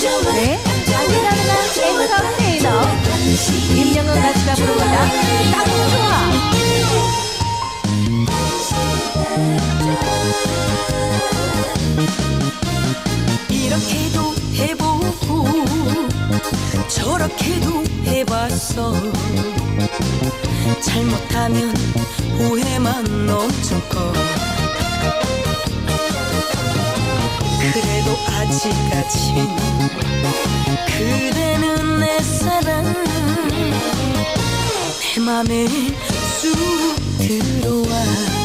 네, 아기다르나 엔터테이너 임영웅 가수가 부릅니다. 딱 좋아. 이렇게도 해보고 저렇게도 해봤어 잘못하면 후회만 엄청 커 아직까진 그대는 내 사랑. 내 맘에 쑥 들어와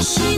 좋아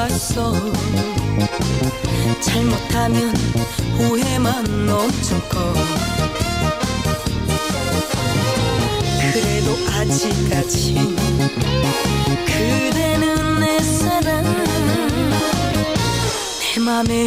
해봤어. 잘못하면 후회만 엄청 커 그래도 아직까진 그대는 내 사랑. 내 맘에